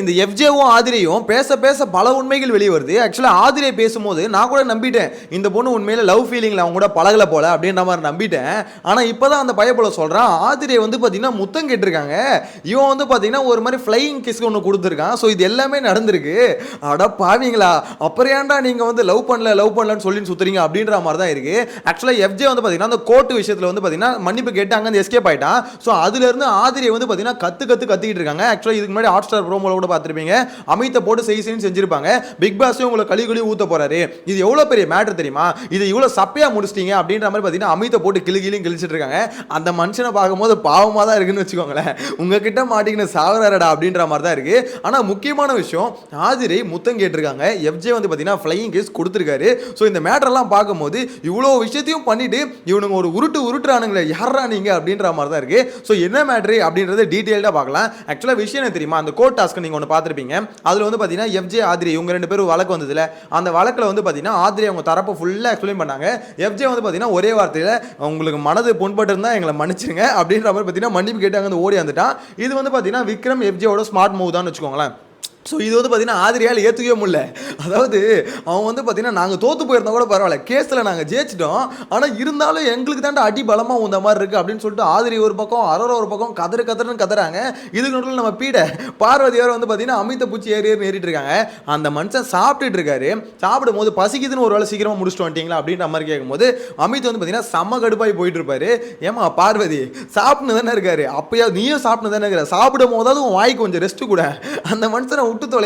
இந்த எஃப்ஜேவும் ஆதிரியும் பேச பேச பல உண்மைகள் வெளியே வருது ஆக்சுவலாக ஆதிரியை பேசும்போது நான் கூட நம்பிட்டேன். இந்த பொண்ணு உண்மையில லவ் ஃபீலிங்கில் அவங்க கூட பழகல போல அப்படின்ற மாதிரி நம்பிட்டேன். ஆனால் இப்போ தான் அந்த பையன் போல சொல்கிறான் ஆதிரியை வந்து பார்த்தீங்கன்னா முத்தம் கேட்டிருக்காங்க. இவன் வந்து பார்த்தீங்கன்னா ஒரு மாதிரி ஃப்ளையிங் கிஸ் ஒன்று கொடுத்துருக்கான். ஸோ இது எல்லாமே நடந்திருக்கு. அட பாவீங்களா. அப்புறம் ஏன்டா நீங்கள் வந்து லவ் பண்ணல லவ் பண்ணலன்னு சொல்லி சுத்துறீங்க அப்படின்ற மாதிரி தான் இருக்குது ஆக்சுவலாக எஃப்ஜே வந்து பார்த்தீங்கன்னா அந்த கோர்ட்டு விஷயத்தில் வந்து பார்த்தீங்கன்னா மன்னிப்பு கேட்டு அங்கே எஸ்கேப் ஆயிட்டான். ஸோ அதுலேருந்து ஆதிரியை வந்து பார்த்தீங்கன்னா கற்று கற்று கத்திக்கிட்டு இருக்காங்க. ஆக்சுவலாக இதுக்கு முன்னாடி ஹாட் ஸ்டார் போல கூட பார்த்துருப்பீங்க. அமித்தை போட்டு செய் செய்யு செஞ்சிருப்பாங்க. பிக் பாஸே உங்களை கழி கழி ஊற்ற போறாரு. இது எவ்வளோ பெரிய மேட்ரு தெரியுமா? இது இவ்வளோ சப்பையா முடிச்சிட்டீங்க அப்படின்ற மாதிரி பார்த்தீங்கன்னா அமித்தை போட்டு கிளி கிளியும் கிழிச்சிட்டு இருக்காங்க. அந்த மனுஷனை பார்க்கும்போது பாவமாக தான் இருக்குன்னு வச்சுக்கோங்களேன். உங்ககிட்ட மாட்டிக்கின சாகுறாரடா அப்படின்ற மாதிரி தான் இருக்கு. ஆனால் முக்கியமான விஷயம் ஆதிரை முத்தம் கேட்டிருக்காங்க. எஃப்ஜே வந்து பார்த்தீங்கன்னா ஃப்ளையிங் கேஸ் கொடுத்துருக்காரு. ஸோ இந்த மேட்டர்லாம் பார்க்கும்போது இவ்வளோ விஷயத்தையும் பண்ணிட்டு இவனுங்க ஒரு உருட்டு உருட்டுறானுங்களே யாரா நீங்க அப்படின்ற மாதிரி தான் இருக்கு. ஸோ என்ன மேட்ரு அப்படின்றத டீட்டெயில்டாக பார்க்கலாம். ஆக்சுவலாக விஷயம் என்ன தெரியுமா? அந்த கோர்ட் டாஸ்க் நீங்கள் ஒன்று பார்த்துருப்பீங்க. அதில் வந்து பார்த்தீங்கன்னா எஃப்ஜே ஆதிரி இவங்க ரெண்டு பேரும் வழக்கு வந்ததில்ல அந்த வழக்கில் வந்து பார்த்தீங்கன்னா ஆதிரி அவங்க தரப்பை ஃபுல்லாக எக்ஸ்பிளைன் பண்ணாங்க. எஃப்ஜே வந்து பார்த்தீங்கன்னா ஒரே வார்த்தையில் உங்களுக்கு மனது புண்பட்டு இருந்தால் எங்களை மன்னிச்சிருங்க அப்படின்ற மாதிரி பார்த்தீங்கன்னா மன்னிப்பு கேட்டு அங்கே ஓடி வந்துட்டான். இது வந்து பார்த்தீங்கன்னா விக்ரம் எஃப்ஜேவோட ஸ்மார்ட் மூவ் தான் வச்சுக்கோங்களேன். ஸோ இது வந்து பார்த்தீங்கன்னா ஆதிரியால் ஏற்றுக்கவே முடியல. அதாவது அவன் வந்து பார்த்தீங்கன்னா நாங்கள் தோற்று போயிருந்தா கூட பரவாயில்ல. கேஸில் நாங்கள் ஜெயிச்சிட்டோம். ஆனால் இருந்தாலும் எங்களுக்கு தாண்டா அடி பலமாக உந்த மாதிரி இருக்குது அப்படின்னு சொல்லிட்டு ஆதிரி ஒரு பக்கம் அரோரா ஒரு பக்கம் கதறு கதறுன்னு கதறாங்க. இதுக்கு நடுவில் நம்ம பீட. பார்வதியார் வந்து பார்த்தீங்கன்னா அமித்த பூச்சி ஏறி ஏறி ஏறிட்டு இருக்காங்க. அந்த மனுஷன் சாப்பிட்டுட்டு இருக்காரு. சாப்பிடும் போது பசிக்குதுன்னு ஒரு வேளை சீக்கிரமாக முடிச்சுட்டு வந்துட்டீங்களா அப்படின்ற மாதிரி கேட்கும்போது அமித் வந்து பார்த்தீங்கன்னா செம்ம கடுப்பாகி போயிட்டு இருப்பாரு. ஏமா பார்வதி சாப்பிட்டு தானே இருக்காரு. அப்பயா நீயும் சாப்பிட்டு தானே இருக்கிற சாப்பிடும் போதாவது உன் வாய்க்கு கொஞ்சம் ரெஸ்ட் கூட. அந்த மனுஷனை விட்டு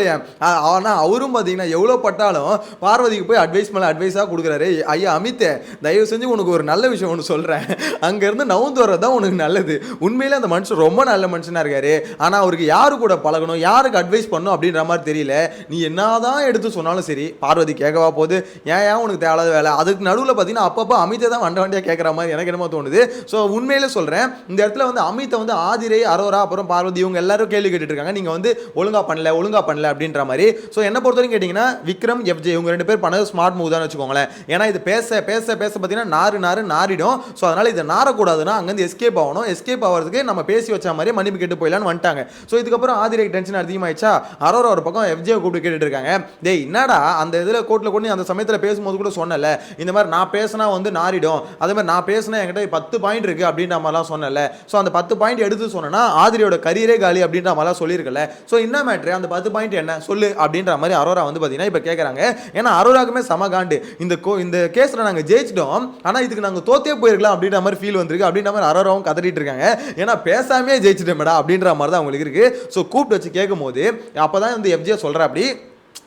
ஆனால் அவரும் பார்த்தீங்கன்னா எவ்வளோ பட்டாலும் பார்வதிக்கு போய் அட்வைஸ் மேலே அட்வைஸாக கொடுக்குறாரு. ஐயா அமித்தே தயவு செஞ்சு உனக்கு ஒரு நல்ல விஷயம் ஒன்று சொல்கிறேன் அங்கேருந்து நவுந்து வர்றது தான் உனக்கு நல்லது. உண்மையிலே அந்த மனுஷன் ரொம்ப நல்ல மனுஷனாக இருக்காரு. ஆனால் அவருக்கு யாரு கூட பழகணும் யாருக்கு அட்வைஸ் பண்ணணும் அப்படின்ற மாதிரி தெரியல. நீ என்னதான் எடுத்து சொன்னாலும் சரி பார்வதி கேட்கவா போகுது. ஏன் ஏன் உனக்கு தேவையில்லாத வேலை? அதுக்கு நடுவில் பார்த்தீங்கன்னா அப்பப்போ அமித்தை தான் வண்ட வண்டியாக கேட்குற மாதிரி எனக்கு என்னமோ தோணுது. ஸோ உண்மையிலே சொல்கிறேன் இந்த இடத்துல வந்து அமித்தை வந்து ஆதிரை அரோரா அப்புறம் பார்வதி இவங்க எல்லாரும் கேள்வி கேட்டுட்டு இருக்காங்க. நீங்கள் வந்து ஒழுங்கா பண்ணல ஒழுங்காக பண்ணல அப்படின்ற மாதிரி. ஸோ என்ன பொறுத்த வரைக்கும் கேட்டிங்கன்னா விக்ரம் எஃப்ஜே இவங்க ரெண்டு பேர் பண்ணது ஸ்மார்ட் மூவ் தான் வச்சுக்கோங்களேன். ஏன்னா இது பேச பேச பேச பார்த்தீங்கன்னா நாறு நாறு நாரிடும் ஸோ அதனால் இதை நாரக்கூடாதுன்னா அங்கேருந்து எஸ்கேப் ஆகணும். எஸ்கேப் ஆகிறதுக்கு நம்ம பேசி வச்ச மாதிரி மன்னிப்பு கேட்டு போயிடலான்னு வந்துட்டாங்க. ஸோ இதுக்கப்புறம் ஆதிரை டென்ஷன் அதிகமாயிடுச்சா? அரோரா ஒரு பக்கம் எஃப்ஜே கூப்பிட்டு கேட்டுட்டு இருக்காங்க டேய் என்னடா அந்த இதில் கோர்ட்டில் கொண்டு அந்த சமயத்தில் பேசும்போது கூட சொன்னல? இந்த மாதிரி நான் பேசினா வந்து நாரிடும் அதே மாதிரி நான் பேசினா என்கிட்ட பத்து பாயிண்ட் இருக்குது அப்படின்ற மாதிரிலாம் சொன்னல. ஸோ அந்த பத்து பாயிண்ட் எடுத்து சொன்னேன்னா ஆதிரியோட கரியரே காலி அப்படின்ற மாதிரிலாம் சொல்லியிருக்கல. ஸோ என்ன மேட்ரு அந்த பத்து பாயிண்ட் என்ன? சொல்லு அப்படின்ற மாதிரி அரோரா வந்து பார்த்தீங்கன்னா இப்போ கேட்குறாங்க ஏன்னா அரோராக்குமே சம காண்டு. இந்த கோ இந்த கேஸில் நாங்கள் ஜெயிச்சிட்டோம். ஆனால் இதுக்கு நாங்கள் தோத்தே போயிருக்கலாம் அப்படின்ற மாதிரி ஃபீல் வந்திருக்கு. அப்படின்ற மாதிரி அரோராவும் கதறிட்டு இருக்காங்க. ஏன்னா பேசாமே ஜெயிச்சிட்டேன் அப்படின்ற மாதிரி தான் அவங்களுக்கு இருக்கு. ஸோ கூப்பிட்டு வச்சு கேட்கும் போது அப்போ தான் வந்து எஃப்ஜிஏ சொல்கிற அப்படி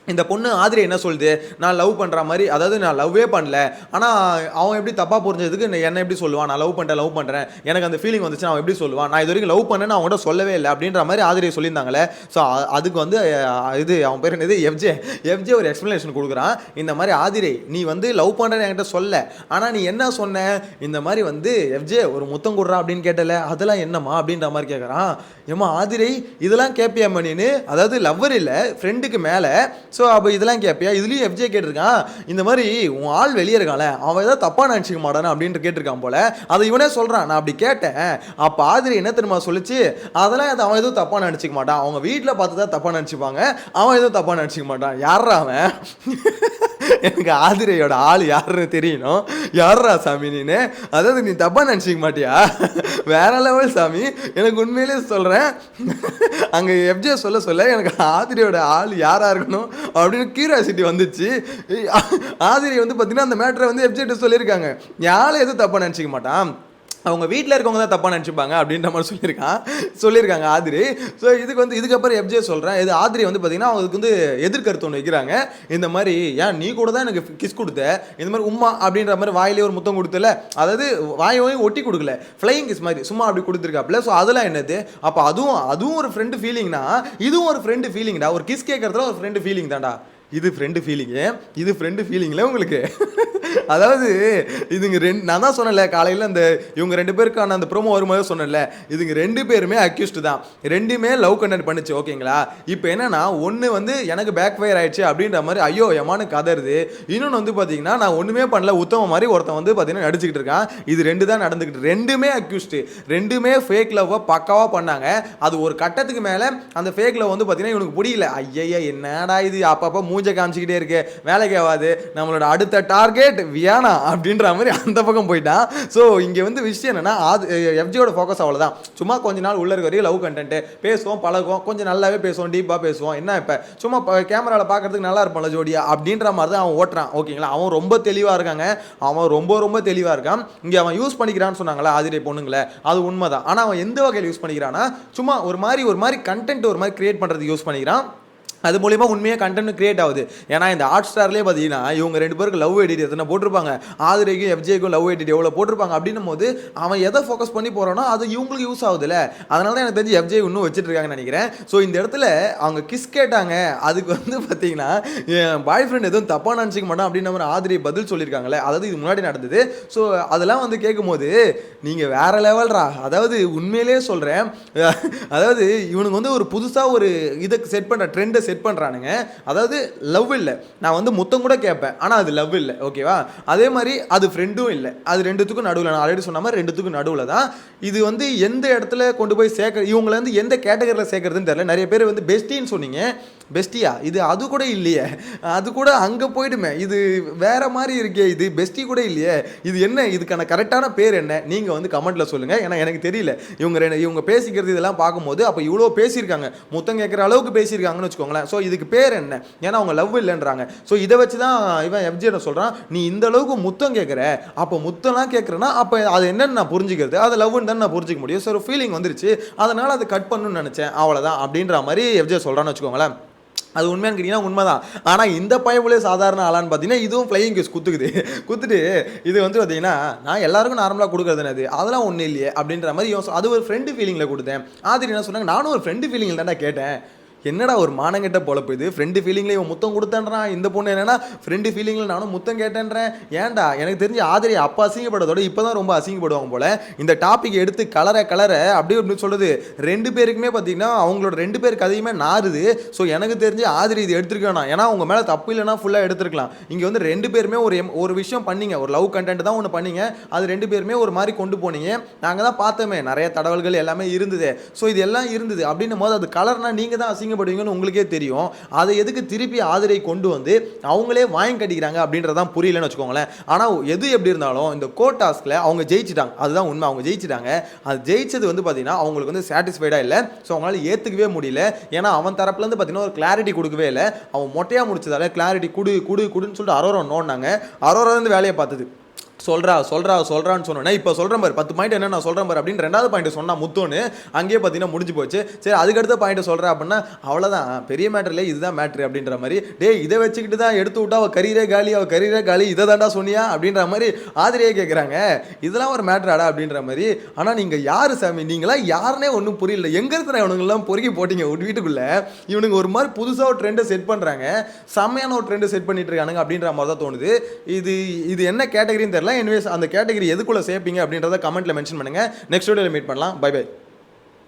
இந்த பொண்ணு ஆதிரி என்ன சொல்லுது? நான் லவ் பண்ணுற மாதிரி அதாவது நான் லவ்வே பண்ணல. ஆனால் அவன் எப்படி தப்பாக புரிஞ்சதுக்கு என்ன- எப்படி சொல்லுவான்? நான் லவ் பண்ணுறேன் லவ் பண்ணுறேன் எனக்கு அந்த ஃபீலிங் வந்துச்சு அவன் எப்படி சொல்லுவான்? நான் இது வரைக்கும் லவ் பண்ணேன்னு அவங்ககிட்ட சொல்லவே இல்லை அப்படின்ற மாதிரி ஆதிரியை சொல்லியிருந்தாங்களே. ஸோ அதுக்கு வந்து இது அவன் பேர் என்னது? எஃப்ஜே எஃப்ஜே ஒரு எக்ஸ்ப்ளனேஷன் கொடுக்குறான். இந்த மாதிரி ஆதிரை நீ வந்து லவ் பண்ணுறேன்னு என்கிட்ட சொல்ல. ஆனால் நீ என்ன சொன்ன? இந்த மாதிரி வந்து எஃப்ஜே ஒரு முத்தம் கொடுறா அப்படின்னு கேட்டல. அதெல்லாம் என்னம்மா? அப்படின்ற மாதிரி கேட்குறான் ஏம்மா ஆதிரை இதெல்லாம் கேட்பியாம்மா மணின்னு அதாவது லவ்வர் இல்லை ஃப்ரெண்டுக்கு மேலே. ஸோ அப்போ இதெல்லாம் கேட்பியா இதுலேயும் எஃப்ஜே கேட்டிருக்கான். இந்த மாதிரி உன் ஆள் வெளியே இருக்கான்ல அவன் ஏதாவது தப்பாக நினச்சிக்க மாட்டானு அப்படின்ட்டு கேட்டிருக்கான் போல. அதை இவனே சொல்கிறான் நான் அப்படி கேட்டேன். அப்போ ஆதிரி என்ன தெரியுமா சொல்லிச்சு? அதெல்லாம் அது அவன் எதுவும் தப்பாக நினச்சிக்க மாட்டான். அவங்க வீட்டில் பார்த்து தான் தப்பாக நினச்சிப்பாங்க. அவன் எதுவும் தப்பாக நினச்சிக்க மாட்டான். யாரா அவன்? எனக்கு ஆதிரையோட ஆள் யாருன்னு தெரியணும். யாரா சாமி நீனு? அதாவது நீ தப்பா நினச்சிக்க மாட்டியா? வேற லெவல் சாமி. எனக்கு உண்மையிலேயே சொல்கிறேன் அங்கே எஃப்ஜே சொல்ல சொல்ல எனக்கு ஆதிரியோட ஆள் யாராக இருக்கணும் அப்படின்னு கியூரியாசிட்டி வந்துச்சு. ஆதிரி வந்து பார்த்தீங்கன்னா அந்த மேட்டரை வந்து எஃப்ஜேட்டு சொல்லியிருக்காங்க. யாரும் எதுவும் தப்பாக நினச்சிக்க மாட்டான். அவங்க வீட்டில் இருக்கவங்க தான் தப்பாக நினச்சிப்பாங்க அப்படின்ற மாதிரி சொல்லியிருக்கான் சொல்லியிருக்காங்க ஆதிரி. ஸோ இதுக்கு வந்து இதுக்கப்புறம் எஃப்ஜே சொல்கிறேன் இது ஆதிரி வந்து பார்த்தீங்கன்னா அவங்களுக்கு வந்து எதிர்கருத்து ஒன்று வைக்கிறாங்க. இந்த மாதிரி ஏன் நீ கூட தான் எனக்கு கிஸ் கொடுத்த? இந்த மாதிரி உம்மா அப்படின்ற மாதிரி வாயிலே ஒரு முத்தம் கொடுத்தல. அதாவது வாயோவையும் ஒட்டி கொடுக்கல. ஃப்ளையிங் கிஸ் மாதிரி. சும்மா அப்படி கொடுத்துருக்காப்புல. ஸோ அதெல்லாம் என்னது? அப்போ அதுவும் அதுவும் ஒரு ஃப்ரெண்டு ஃபீலிங்னா இதுவும் ஒரு ஃப்ரெண்டு ஃபீலிங்டா ஒரு கிஸ் கேட்குறதுல ஒரு ஃப்ரெண்டு ஃபீலிங் தான்டா. இது ஃப்ரெண்டு ஃபீலிங்கு இது ஃப்ரெண்டு ஃபீலிங்கில் உங்களுக்கு? அதாவது இதுங்க ரெண்டு நான் தான் சொன்னேன்ல காலையில் அந்த இவங்க ரெண்டு பேருக்கான அந்த ப்ரோமோ வரும்போது சொன்னேன்ல இதுங்க ரெண்டு பேருமே அக்யூஸ்டு தான். ரெண்டுமே லவ் கண்டென்ட் பண்ணுச்சு ஓகேங்களா? இப்போ என்னன்னா ஒன்று வந்து எனக்கு பேக் ஃபயர் ஆயிடுச்சு அப்படின்ற மாதிரி ஐயோ எமானு கதருது இன்னொன்று வந்து பார்த்தீங்கன்னா நான் ஒன்றுமே பண்ணல உத்தம மாதிரி ஒருத்தன் வந்து பார்த்தீங்கன்னா நடிச்சுக்கிட்டு இருக்கான். இது ரெண்டு தான் நடந்துக்கிட்டு ரெண்டுமே அக்யூஸ்டு ரெண்டுமே ஃபேக் லவ்வை பக்காவாக பண்ணாங்க. அது ஒரு கட்டத்துக்கு மேலே அந்த ஃபேக் லவ் வந்து பார்த்தீங்கன்னா இவனுக்கு பிடிக்கல ஐயய்யா என்னடா இது? அப்பப்போ மூஞ்சை காமிச்சிக்கிட்டே இருக்கு வேலைக்கு ஆகாது நம்மளோட அடுத்த டார்கெட் வியானா அப்படின்ற மாதிரி அந்த பக்கம் போயிட்டான் ஸோ இங்கே வந்து விஷயம் என்னன்னா அது எஃப்ஜியோட ஃபோக்கஸ் அவ்வளோதான் சும்மா கொஞ்ச நாள் உள்ள இருக்க வரைக்கும் லவ் கண்டென்ட்டு பேசுவோம் பழகுவோம் கொஞ்சம் நல்லாவே பேசுவோம் டீப்பாக பேசுவோம். என்ன இப்போ? சும்மா கேமராவில் பார்க்கறதுக்கு நல்லா இருப்போம்ல ஜோடியா? அப்படின்ற மாதிரி தான் அவன் ஓட்டுறான் ஓகேங்களா அவன் ரொம்ப தெளிவாக இருக்காங்க. அவன் ரொம்ப ரொம்ப தெளிவாக இருக்கான். இங்கே அவன் யூஸ் பண்ணிக்கிறான்னு சொன்னாங்களா? ஆதிரை பொண்ணுங்களே அது உண்மைதான். ஆனால் அவன் எந்த வகையில் யூஸ் பண்ணிக்கிறான்னா சும்மா ஒரு மாதிரி ஒரு மாதிரி கண்டென்ட் ஒரு மாதிரி கிரியேட் பண்ணுறதுக்கு யூஸ் பண்ணிக்கிறான். அது மூலிமா உண்மையாக கண்டென்ட் கிரியேட் ஆகுது. ஏன்னா இந்த ஹாட் ஸ்டார்லேயே பார்த்தீங்கன்னா இவங்க ரெண்டு பேருக்கு லவ் எடிட் எத்தனை போட்டிருப்பாங்க? ஆதிரைக்கும் எஃப்ஜேக்கும் லவ் எடிட் எவ்வளோ போட்டிருப்பாங்க? அப்படின்னும் போது அவன் எதை ஃபோக்கஸ் பண்ணி போகிறானோ அது இவங்களுக்கு யூஸ் ஆகுதுல்ல. அதனால தான் எனக்கு தெரிஞ்சு எஃப்ஜே இன்னும் வச்சுட்டு இருக்காங்கன்னு நினைக்கிறேன். ஸோ இந்த இடத்துல அவங்க கிஸ் கேட்டாங்க. அதுக்கு வந்து பார்த்தீங்கன்னா என் பாய் ஃப்ரெண்ட் எதுவும் தப்பாக நினச்சிக்க மாட்டான் அப்படின்ற மாதிரி ஆதிரை பதில் சொல்லியிருக்காங்களே அதாவது இது முன்னாடி நடந்தது. ஸோ அதெல்லாம் வந்து கேட்கும்போது நீங்கள் வேற லெவல்ரா அதாவது உண்மையிலேயே சொல்கிறேன் அதாவது இவனுக்கு வந்து ஒரு புதுசாக ஒரு இதை செட் பண்ணுற ட்ரெண்டை செட் பண்ணுறானுங்க அதாவது லவ் இல்லை. நான் வந்து முத்தம் கூட கேட்பேன். ஆனால் அது லவ் இல்லை. ஓகேவா அதே மாதிரி அது ஃப்ரெண்டும் இல்லை. அது ரெண்டுத்துக்கும் நடுவில். நான் ஆல்ரெடி சொன்ன மாதிரி ரெண்டுத்துக்கும் நடுவில் தான். இது வந்து எந்த இடத்துல கொண்டு போய் சேர்க்க இவங்களை வந்து எந்த கேட்டகரியில் சேர்க்கறதுன்னு தெரியல. நிறைய பேர் வந்து பெஸ்டின்னு சொன்னீங்க. பெஸ்டியா? இது அது கூட இல்லையே. அது கூட அங்கே போயிடுமே. இது வேற மாதிரி இருக்கே இது பெஸ்டி கூட இல்லையே. இது என்ன? இதுக்கான கரெக்டான பேர் என்ன? நீங்கள் வந்து கமெண்ட்டில் சொல்லுங்கள் ஏன்னா எனக்கு தெரியல. இவங்க ரெண்டு இவங்க பேசிக்கிறது இதெல்லாம் பார்க்கும்போது அப்போ இவ்வளோ பேசியிருக்காங்க. முத்தம் கேட்குற அளவுக்கு பேசியிருக்காங்கன்னு வச்சுக்கோங்களேன். ஸோ இதுக்கு பேர் என்ன? ஏன்னா அவங்க லவ் இல்லைன்றாங்க. ஸோ இதை வச்சு தான் இவன் எஃப்ஜியை சொல்கிறான் நீ இந்த அளவுக்கு முத்தம் கேட்குற அப்போ முத்தம்லாம் கேட்குறேன்னா அப்போ அது என்னன்னு நான் புரிஞ்சுக்கிறது. அது லவ்னு தான் நான் புரிஞ்சிக்க முடியும். ஸோ ஒரு ஃபீலிங் வந்துருச்சு. அதனால் அதை கட் பண்ணணும்னு நினச்சேன். அவ்வளோதான் அப்படின்ற மாதிரி எஃப்ஜே சொல்கிறான்னு வச்சுக்கோங்களேன். அது உண்மையானு கேட்டிங்கன்னா உண்மைதான். ஆனால் இந்த பயவுலே சாதாரண ஆளான்னு பார்த்தீங்கன்னா இதுவும் ஃப்ளையிங் கிஸ் குத்துக்குது. குத்துட்டு இது வந்து பார்த்தீங்கன்னா நான் எல்லாருக்கும் நார்மலாக கொடுக்குறது அது? அதெல்லாம் ஒன்றும் இல்லையே அப்படின்ற மாதிரி யோசனை அது ஒரு ஃப்ரெண்டு ஃபீலிங்கில் கொடுத்தேன். ஆதிரி என்ன சொன்னாங்க நானும் ஒரு ஃப்ரெண்டு ஃபீலிங்கில் தானே கேட்டேன். என்னடா ஒரு மானங்கிட்ட பொழப்பு இது ஃப்ரெண்டு ஃபீலிங்கில் இவன் முத்தம் கொடுத்தேன்றான். இந்த பொண்ணு என்னன்னா ஃப்ரெண்டு ஃபீலிங்கில் நானும் முத்தம் கேட்டேன்றேன். ஏன்டா? எனக்கு தெரிஞ்சு ஆதிரி அப்போ அசிங்கப்படுறதோட இப்போ தான் ரொம்ப அசிங்கப்படுவாங்க போல. இந்த டாபிக் எடுத்து கலரை கலரை அப்படியே அப்படின்னு சொல்லுது. ரெண்டு பேருக்குமே பார்த்தீங்கன்னா அவங்களோட ரெண்டு பேர் கதையுமே நாறுது. ஸோ எனக்கு தெரிஞ்சு ஆதிரி இது எடுத்துருக்கணும் ஏன்னா அவங்க மேலே தப்பு இல்லைன்னா ஃபுல்லாக எடுத்துருக்கலாம். இங்கே வந்து ரெண்டு பேருமே ஒரு ஒரு விஷயம் பண்ணீங்க. ஒரு லவ் கண்டென்ட் தான் ஒன்று பண்ணீங்க. அது ரெண்டு பேருமே ஒரு மாதிரி கொண்டு போனீங்க. நாங்கள் தான் பார்த்தோமே. நிறைய தடவல்கள் எல்லாமே இருந்தது. ஸோ இது எல்லாம் இருந்தது. அப்படின்னும் போது அது கலர்னால் நீங்கள் தான் அசிங்கப்படுவீங்கன்னு உங்களுக்கே தெரியும். அதை எதுக்கு திருப்பி ஆதிரை கொண்டு வந்து அவங்களே வாங்கி கட்டிக்கிறாங்க அப்படின்றதான் புரியலன்னு வச்சுக்கோங்களேன். ஆனால் எது எப்படி இருந்தாலும் இந்த கோட் டாஸ்கில் அவங்க ஜெயிச்சிட்டாங்க. அதுதான் உண்மை. அவங்க ஜெயிச்சிட்டாங்க. அது ஜெயிச்சது வந்து பார்த்தீங்கன்னா அவங்களுக்கு வந்து சாட்டிஸ்ஃபைடாக இல்லை. ஸோ அவங்களால ஏற்றுக்கவே முடியல. ஏன்னா அவன் தரப்புலேருந்து பார்த்தீங்கன்னா ஒரு கிளாரிட்டி கொடுக்கவே இல்லை. அவன் மொட்டையாக முடிச்சதால கிளாரிட்டி குடு குடு குடுன்னு சொல்லிட்டு அரோரம் நோண்டாங்க அரோரம் வந்து வேலையை பார்த்தது. சொல்கிறா சொல்கிறா சொல்கிறான்னு சொன்னோன்னே இப்போ சொல்கிறேன் பாரு பத்து பாயிண்ட் என்ன நான் சொல்கிறேன் பாரு அப்படின்னு ரெண்டாவது பாயிண்ட் சொன்னா முத்தோன்னு அங்கேயே பார்த்தீங்கன்னா முடிஞ்சு போச்சு. சரி அதுக்கடுத்த பாயிண்ட் சொல்கிறேன் அப்படின்னா அவ்வளோதான் பெரிய மேட்டர்ல இதுதான் மேட்ரு அப்படின்ற மாதிரி டேய் இதை வச்சுக்கிட்டு தான் எடுத்து விட்டா அவள் கரியரே காலி அவள் கரியரே காலி இதை தாண்டா சொன்னியா? அப்படின்ற மாதிரி ஆதிரியே கேட்குறாங்க இதெல்லாம் ஒரு மேட்ராடா அப்படின்ற மாதிரி ஆனால் நீங்கள் யார் சாமி? நீங்களாம் யாருனே ஒன்றும் புரியல. எங்கே இருக்கிற இவனுங்கெல்லாம் பொறுக்கி போட்டீங்க ஒரு வீட்டுக்குள்ளே. இவனுங்க ஒரு மாதிரி புதுசாக ஒரு ட்ரெண்டை செட் பண்ணுறாங்க செம்மையான ஒரு ட்ரெண்டை செட் பண்ணிட்டு இருக்கானுங்க அப்படின்ற மாதிரி தான் தோணுது. இது இது என்ன கேட்டகரின்னு தெரியல எனிவேஸ் அந்த கேட்டகரி எதுக்குள்ளே சேர்ப்பீங்க அப்படின்றத கமெண்ட்டில் மென்ஷன் பண்ணுங்கள் நெக்ஸ்ட் வீடியோவில் மீட் பண்ணலாம். By by